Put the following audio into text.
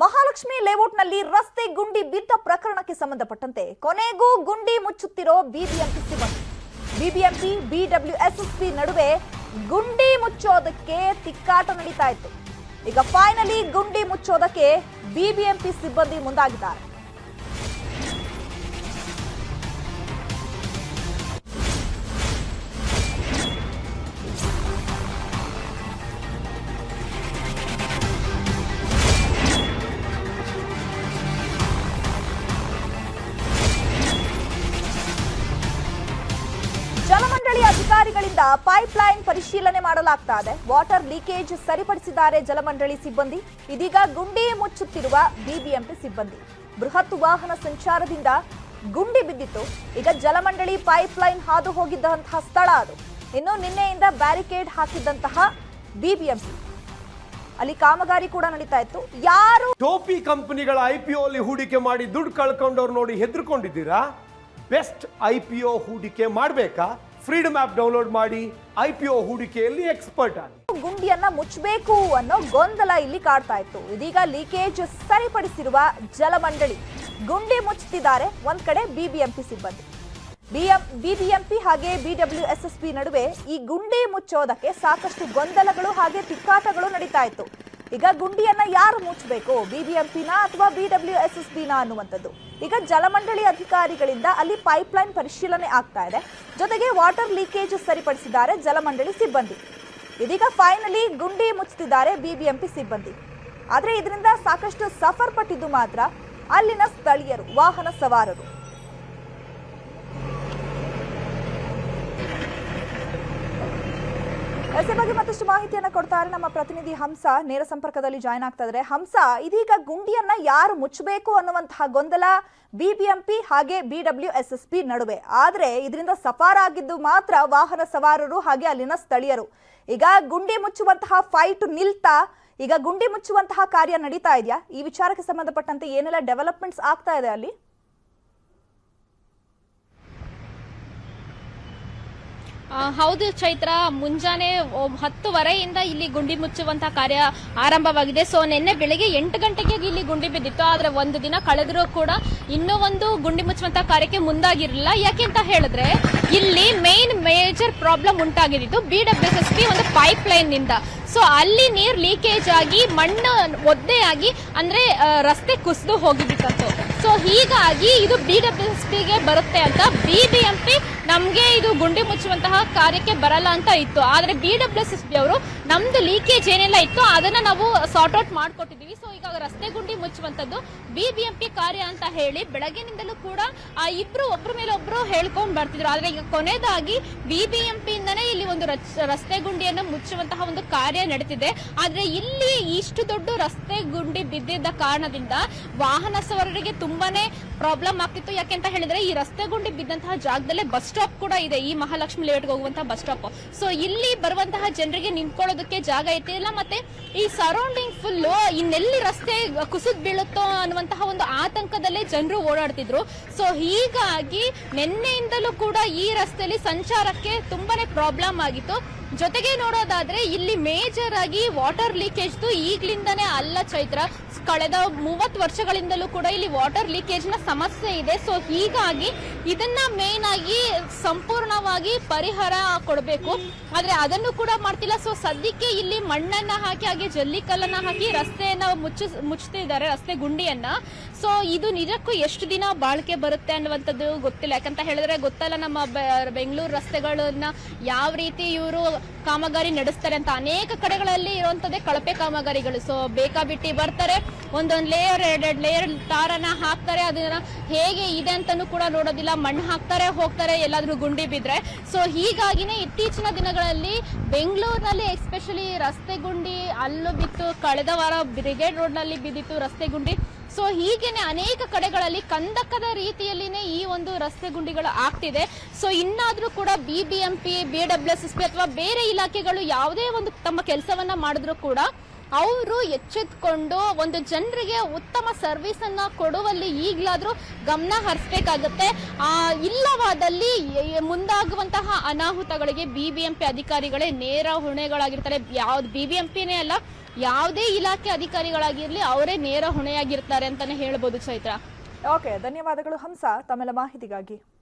ಮಹಾಲಕ್ಷ್ಮಿ ಲೇಔಟ್ನಲ್ಲಿ ರಸ್ತೆ ಗುಂಡಿ ಬಿದ್ದ ಪ್ರಕರಣಕ್ಕೆ ಸಂಬಂಧಪಟ್ಟಂತೆ ಕೊನೆಗೂ ಗುಂಡಿ ಮುಚ್ಚುತ್ತಿರೋ ಬಿಬಿಎಂಪಿ ಸಿಬ್ಬಂದಿ. ಬಿಬಿಎಂಪಿ, ಬಿಡಬ್ಲ್ಯೂಎಸ್ಎಸ್ಪಿ ನಡುವೆ ಗುಂಡಿ ಮುಚ್ಚೋದಕ್ಕೆ ತಿಕ್ಕಾಟ ನಡೀತಾ ಇತ್ತು. ಈಗ ಫೈನಲಿ ಗುಂಡಿ ಮುಚ್ಚೋದಕ್ಕೆ ಬಿಬಿಎಂಪಿ ಸಿಬ್ಬಂದಿ ಮುಂದಾಗಿದ್ದಾರೆ. ಅಧಿಕಾರಿಗಳಿಂದ ಪೈಪ್ಲೈನ್ ಪರಿಶೀಲನೆ ಮಾಡಲಾಗ್ತಾ ಇದೆ ವಾಟರ್ ಲೀಕೇಜ್ ಸರಿಪಡಿಸಿದ್ದಾರೆ ಜಲಮಂಡಳಿ ಸಿಬ್ಬಂದಿ. ಇದೀಗ ಗುಂಡಿ ಮುಚ್ಚುತ್ತಿರುವ ಬಿಬಿಎಂಪಿ ಸಿಬ್ಬಂದಿ. ಬೃಹತ್ ವಾಹನ ಸಂಚಾರದಿಂದ ಗುಂಡಿ ಬಿದ್ದಿತ್ತು. ಈಗ ಜಲಮಂಡಳಿ ಪೈಪ್ಲೈನ್ ಹಾದು ಹೋಗಿದ್ದಂತಹ ಸ್ಥಳ ಅದು. ಇನ್ನು ನಿನ್ನೆಯಿಂದ ಬ್ಯಾರಿಕೇಡ್ ಹಾಕಿದ್ದಂತಹ ಬಿಬಿಎಂಪಿ. ಅಲ್ಲಿ ಕಾಮಗಾರಿ ಕೂಡ ನಡೀತಾ ಇತ್ತು. ಯಾರು ಟೋಪಿ ಕಂಪನಿಗಳ ಐ ಪಿ ಅಲ್ಲಿ ಹೂಡಿಕೆ ಮಾಡಿ ದುಡ್ಡು ಕಳ್ಕೊಂಡವ್ರು ನೋಡಿ ಹೆದರ್ಕೊಂಡಿದ್ದೀರಾ? ಬೆಸ್ಟ್ ಐ ಪಿ ಒ ಹೂಡಿಕೆ ಮಾಡಬೇಕಾ? ಫ್ರೀಡಮ್ ಆ್ಯಪ್ ಡೌನ್ಲೋಡ್ ಮಾಡಿ ಐ ಪಿ ಒ ಹೂಡಿಕೆಯಲ್ಲಿ ಎಕ್ಸ್ಪರ್ಟ್ ಆಗಿ. ಗುಂಡಿಯನ್ನ ಮುಚ್ಚಬೇಕು ಅನ್ನೋ ಗೊಂದಲ ಇಲ್ಲಿ ಕಾಡ್ತಾ ಇತ್ತು. ಇದೀಗ ಲೀಕೇಜ್ ಸರಿಪಡಿಸಿರುವ ಜಲಮಂಡಳಿ. ಗುಂಡಿ ಮುಚ್ಚುತ್ತಿದ್ದಾರೆ ಒಂದ್ ಕಡೆ ಬಿಬಿಎಂಪಿ ಸಿಬ್ಬಂದಿ. ಬಿಎಂ ಬಿಬಿಎಂಪಿ ಹಾಗೆ ಬಿಡಬ್ಲ್ಯೂಎಸ್ಎಸ್ಪಿ ನಡುವೆ ಈ ಗುಂಡಿ ಮುಚ್ಚೋದಕ್ಕೆ ಸಾಕಷ್ಟು ಗೊಂದಲಗಳು ಹಾಗೆ ತಿಕ್ಕಾಟಗಳು ನಡೀತಾ ಇತ್ತು. ಈಗ ಗುಂಡಿಯನ್ನ ಯಾರು ಮುಚ್ಚಬೇಕು? ಬಿಬಿಎಂಪಿನ ಅಥವಾ ಬಿಡಬ್ಲ್ಯೂ ಎಸ್ ಎಸ್ ಬಿನ ಅನ್ನುವಂಥದ್ದು. ಈಗ ಜಲಮಂಡಳಿ ಅಧಿಕಾರಿಗಳಿಂದ ಅಲ್ಲಿ ಪೈಪ್ಲೈನ್ ಪರಿಶೀಲನೆ ಆಗ್ತಾ ಇದೆ. ಜೊತೆಗೆ ವಾಟರ್ ಲೀಕೇಜ್ ಸರಿಪಡಿಸಿದ್ದಾರೆ ಜಲಮಂಡಳಿ ಸಿಬ್ಬಂದಿ. ಇದೀಗ ಫೈನಲಿ ಗುಂಡಿ ಮುಚ್ಚುತ್ತಿದ್ದಾರೆ ಬಿಬಿಎಂಪಿ ಸಿಬ್ಬಂದಿ. ಆದರೆ ಇದರಿಂದ ಸಾಕಷ್ಟು ಸಫರ್ ಪಟ್ಟಿದ್ದು ಮಾತ್ರ ಅಲ್ಲಿನ ಸ್ಥಳೀಯರು, ವಾಹನ ಸವಾರರು. ಎಸ್ ಬಗ್ಗೆ ಮತ್ತಷ್ಟು ಮಾಹಿತಿಯನ್ನ ಕೊಡ್ತಾರೆ ನಮ್ಮ ಪ್ರತಿನಿಧಿ ಹಂಸ. ನೇರ ಸಂಪರ್ಕದಲ್ಲಿ ಜಾಯ್ನ್ ಆಗ್ತಾ ಹಂಸ, ಇದೀಗ ಗುಂಡಿಯನ್ನ ಯಾರು ಮುಚ್ಚಬೇಕು ಅನ್ನುವಂತಹ ಗೊಂದಲ ಬಿಬಿಎಂಪಿ ಹಾಗೆ ಬಿಡಬ್ಲ್ಯೂ ಎಸ್ ಎಸ್ ಪಿ ನಡುವೆ. ಆದ್ರೆ ಇದರಿಂದ ಸಫಾರ ಆಗಿದ್ದು ಮಾತ್ರ ವಾಹನ ಸವಾರರು ಹಾಗೆ ಅಲ್ಲಿನ ಸ್ಥಳೀಯರು. ಈಗ ಗುಂಡಿ ಮುಚ್ಚುವಂತಹ ಫೈಟ್ ನಿಲ್ತಾ, ಈಗ ಗುಂಡಿ ಮುಚ್ಚುವಂತಹ ಕಾರ್ಯ ನಡೀತಾ ಇದೆಯಾ? ಈ ವಿಚಾರಕ್ಕೆ ಸಂಬಂಧಪಟ್ಟಂತೆ ಏನೆಲ್ಲ ಡೆವಲಪ್ಮೆಂಟ್ಸ್ ಆಗ್ತಾ ಇದೆ ಅಲ್ಲಿ? ಹೌದು ಚೈತ್ರ, ಮುಂಜಾನೆ ಹತ್ತುವರೆಯಿಂದ ಇಲ್ಲಿ ಗುಂಡಿ ಮುಚ್ಚುವಂತಹ ಕಾರ್ಯ ಆರಂಭವಾಗಿದೆ. ಸೊ ನಿನ್ನೆ ಬೆಳಿಗ್ಗೆ ಎಂಟು ಗಂಟೆಗೆ ಇಲ್ಲಿ ಗುಂಡಿ ಬಿದ್ದಿತ್ತು. ಆದ್ರೆ ಒಂದು ದಿನ ಕಳೆದರೂ ಕೂಡ ಇನ್ನೂ ಒಂದು ಗುಂಡಿ ಮುಚ್ಚುವಂತಹ ಕಾರ್ಯಕ್ಕೆ ಮುಂದಾಗಿರಲಿಲ್ಲ. ಯಾಕೆ ಅಂತ ಹೇಳಿದ್ರೆ, ಇಲ್ಲಿ ಮೇನ್ ಮೇಜರ್ ಪ್ರಾಬ್ಲಮ್ ಉಂಟಾಗಿದ್ದು ಬಿ ಡಬ್ಲ್ಯೂ ಎಸ್ ಒಂದು ಪೈಪ್ ಲೈನ್ನಿಂದ. ಸೊ ಅಲ್ಲಿ ನೀರ್ ಲೀಕೇಜ್ ಆಗಿ, ಮಣ್ಣು ಒದ್ದೆಯಾಗಿ, ಅಂದ್ರೆ ರಸ್ತೆ ಕುಸಿದು ಹೋಗಿಬಿಟ್ಟಂತು. ಸೊ ಹೀಗಾಗಿ ಇದು ಬಿ ಡಬ್ಲ್ಯೂ ಪಿಗೆ ಬರುತ್ತೆ ಅಂತ ಬಿ ಬಿ ಎಂ ಪಿ ನಮ್ಗೆ ಇದು ಗುಂಡಿ ಮುಚ್ಚುವಂತಹ ಕಾರ್ಯಕ್ಕೆ ಬರಲ್ಲ ಅಂತ ಇತ್ತು. ಆದ್ರೆ ಬಿ ಡಬ್ಲ್ಯೂ ಎಸ್ ಪಿ ಅವರು ನಮ್ದು ಲೀಕೇಜ್ ಏನೆಲ್ಲ ಇತ್ತು ಅದನ್ನ ನಾವು ಸಾರ್ಟ್ ಔಟ್ ಮಾಡ್ಕೊಟ್ಟಿದೀವಿ ಸೊ ಈಗ ರಸ್ತೆ ಗುಂಡಿ ಮುಚ್ಚುವಂತದ್ದು ಬಿ ಬಿ ಎಂ ಪಿ ಕಾರ್ಯ ಅಂತ ಹೇಳಿ ಬೆಳಗಿನಿಂದಲೂ ಕೂಡ ಆ ಇಬ್ರು, ಒಬ್ರ ಮೇಲೆ ಒಬ್ರು ಹೇಳ್ಕೊಂಡ್ ಬರ್ತಿದ್ರು. ಆದ್ರೆ ಈಗ ಕೊನೆಯದಾಗಿ ಬಿ ಬಿ ಎಂ ಪಿ ಇಂದನೇ ಇಲ್ಲಿ ಒಂದು ರಸ್ತೆ ಗುಂಡಿಯನ್ನು ಮುಚ್ಚುವಂತಹ ಒಂದು ಕಾರ್ಯ ನಡೀತಿದೆ. ಆದ್ರೆ ಇಲ್ಲಿ ಇಷ್ಟು ದೊಡ್ಡ ರಸ್ತೆ ಗುಂಡಿ ಬಿದ್ದಿದ್ದ ಕಾರಣದಿಂದ ವಾಹನ ಸವಾರರಿಗೆ ತುಂಬಾನೇ ಪ್ರಾಬ್ಲಮ್ ಆಗ್ತಿತ್ತು. ಯಾಕೆ ಅಂತ ಹೇಳಿದ್ರೆ ಈ ರಸ್ತೆ ಗುಂಡಿ ಬಿದ್ದಂತಹ ಜಾಗದಲ್ಲೇ ಬಸ್ ಸ್ಟಾಪ್ ಕೂಡ ಇದೆ ಈ ಮಹಾಲಕ್ಷ್ಮಿ ಲೇಔಟ್ಗೆ ಹೋಗುವಂತಹ ಬಸ್ ಸ್ಟಾಪ್ ಸೊ ಇಲ್ಲಿ ಬರುವಂತಹ ಜನರಿಗೆ ನಿಂತ್ಕೊಳ್ಳೋದಕ್ಕೆ ಜಾಗ ಇರ್ತಿಲ್ಲ ಮತ್ತೆ ಈ ಸರೌಂಡಿಂಗ್ ಫುಲ್ ಇನ್ನೆಲ್ಲಿ ರಸ್ತೆ ಕುಸಿದ್ ಬೀಳುತ್ತೋ ಅನ್ನುವಂತಹ ಒಂದು ಆತಂಕದಲ್ಲೇ ಜನರು ಓಡಾಡ್ತಿದ್ರು. ಸೊ ಹೀಗಾಗಿ ನಿನ್ನೆಯಿಂದಲೂ ಕೂಡ ಈ ರಸ್ತೆಯಲ್ಲಿ ಸಂಚಾರಕ್ಕೆ ತುಂಬಾನೇ ಪ್ರಾಬ್ಲಮ್ ಆಗಿತ್ತು. ಜೊತೆಗೆ ನೋಡೋದಾದ್ರೆ ಇಲ್ಲಿ ಮೇಜರ್ ಆಗಿ ವಾಟರ್ ಲೀಕೇಜ್ ಈಗ್ಲಿಂದನೇ ಅಲ್ಲ ಚೈತ್ರ. ಕಳೆದ ಮೂವತ್ತು ವರ್ಷಗಳಿಂದಲೂ ಕೂಡ ಇಲ್ಲಿ ವಾಟರ್ ಲೀಕೇಜ್ನ ಸಮಸ್ಯೆ ಇದೆ. ಸೊ ಹೀಗಾಗಿ ಇದನ್ನ ಮೇನ್ ಆಗಿ ಸಂಪೂರ್ಣವಾಗಿ ಪರಿಹಾರ ಕೊಡಬೇಕು. ಆದ್ರೆ ಅದನ್ನು ಕೂಡ ಮಾಡ್ತಿಲ್ಲ. ಸೊ ಸದ್ಯಕ್ಕೆ ಇಲ್ಲಿ ಮಣ್ಣನ್ನ ಹಾಕಿ, ಹಾಗೆ ಜಲ್ಲಿಕಲ್ಲನ್ನ ಹಾಕಿ ರಸ್ತೆಯನ್ನ ಮುಚ್ಚ ಮುಚ್ಚುತ್ತಿದ್ದಾರೆ ರಸ್ತೆ ಗುಂಡಿಯನ್ನ. ಸೊ ಇದು ನಿಜಕ್ಕೂ ಎಷ್ಟು ದಿನ ಬಾಳಿಕೆ ಬರುತ್ತೆ ಅನ್ನುವಂಥದ್ದು ಗೊತ್ತಿಲ್ಲ. ಯಾಕಂತ ಹೇಳಿದ್ರೆ ಗೊತ್ತಲ್ಲ ನಮ್ಮ ಬೆಂಗಳೂರು ರಸ್ತೆಗಳನ್ನ ಯಾವ ರೀತಿ ಇವರು ಕಾಮಗಾರಿ ನಡೆಸ್ತಾರೆ ಅಂತ. ಅನೇಕ ಕಡೆಗಳಲ್ಲಿ ಇರುವಂತದ್ದೇ ಕಳಪೆ ಕಾಮಗಾರಿಗಳು. ಸೊ ಬೇಕಾಬಿಟ್ಟಿ ಬರ್ತಾರೆ. ಒಂದೊಂದು ಲೇಯರ್ ಎರಡೆರಡು ಲೇಯರ್ ತಾರನ ಹಾಕ್ತಾರೆ. ಅದನ್ನ ಹೇಗೆ ಇದೆ ಅಂತಾನು ಕೂಡ ನೋಡೋದಿಲ್ಲ. ಮಣ್ಣು ಹಾಕ್ತಾರೆ, ಹೋಗ್ತಾರೆ, ಎಲ್ಲಾದ್ರೂ ಗುಂಡಿ ಬಿದ್ರೆ. ಸೊ ಹೀಗಾಗಿನೇ ಇತ್ತೀಚಿನ ದಿನಗಳಲ್ಲಿ ಬೆಂಗಳೂರಿನಲ್ಲಿ ಎಸ್ಪೆಷಲಿ ರಸ್ತೆ ಗುಂಡಿ ಅಲ್ಲೂ ಬಿತ್ತು. ಕಳೆದ ವಾರ ಬ್ರಿಗೇಡ್ ರೋಡ್ನಲ್ಲಿ ಬಿದ್ದಿತ್ತು ರಸ್ತೆ ಗುಂಡಿ. ಸೊ ಹೀಗೇನೆ ಅನೇಕ ಕಡೆಗಳಲ್ಲಿ ಕಂದಕದ ರೀತಿಯಲ್ಲಿನೇ ಈ ಒಂದು ರಸ್ತೆ ಗುಂಡಿಗಳು ಆಗ್ತಿದೆ. ಸೊ ಇನ್ನಾದ್ರೂ ಕೂಡ B B B W S P ಅಥವಾ ಬೇರೆ ಇಲಾಖೆಗಳು ಯಾವುದೇ ಒಂದು ತಮ್ಮ ಕೆಲಸವನ್ನ ಮಾಡಿದ್ರು ಕೂಡ ಅವರು ಎಚ್ಚೆತ್ಕೊಂಡು ಒಂದು ಜನರಿಗೆ ಉತ್ತಮ ಸರ್ವಿಸ್ ಅನ್ನ ಕೊಡುವಲ್ಲಿ ಈಗಲಾದ್ರೂ ಗಮನ ಹರಿಸಬೇಕಾಗತ್ತೆ. ಇಲ್ಲವಾದಲ್ಲಿ ಎ- ಮುಂದಾಗುವಂತಹ ಅನಾಹುತಗಳಿಗೆ ಬಿ ಬಿ ಎಂ ಪಿ ಅಧಿಕಾರಿಗಳೇ ನೇರ ಹೊಣೆಗಳಾಗಿರ್ತಾರೆ. ಯಾವ್ದು ಪಿನೇ ಅಲ್ಲ, ಯಾವುದೇ ಇಲಾಖೆ ಅಧಿಕಾರಿಗಳಾಗಿರಲಿ ಅವರೇ ನೇರ ಹೊಣೆಯಾಗಿರ್ತಾರೆ ಅಂತಾನೆ ಹೇಳ್ಬೋದು ಚೈತ್ರ. ಓಕೆ, ಧನ್ಯವಾದಗಳು ಹಂಸ, ತಮ್ಮೆಲ್ಲ ಮಾಹಿತಿಗಾಗಿ.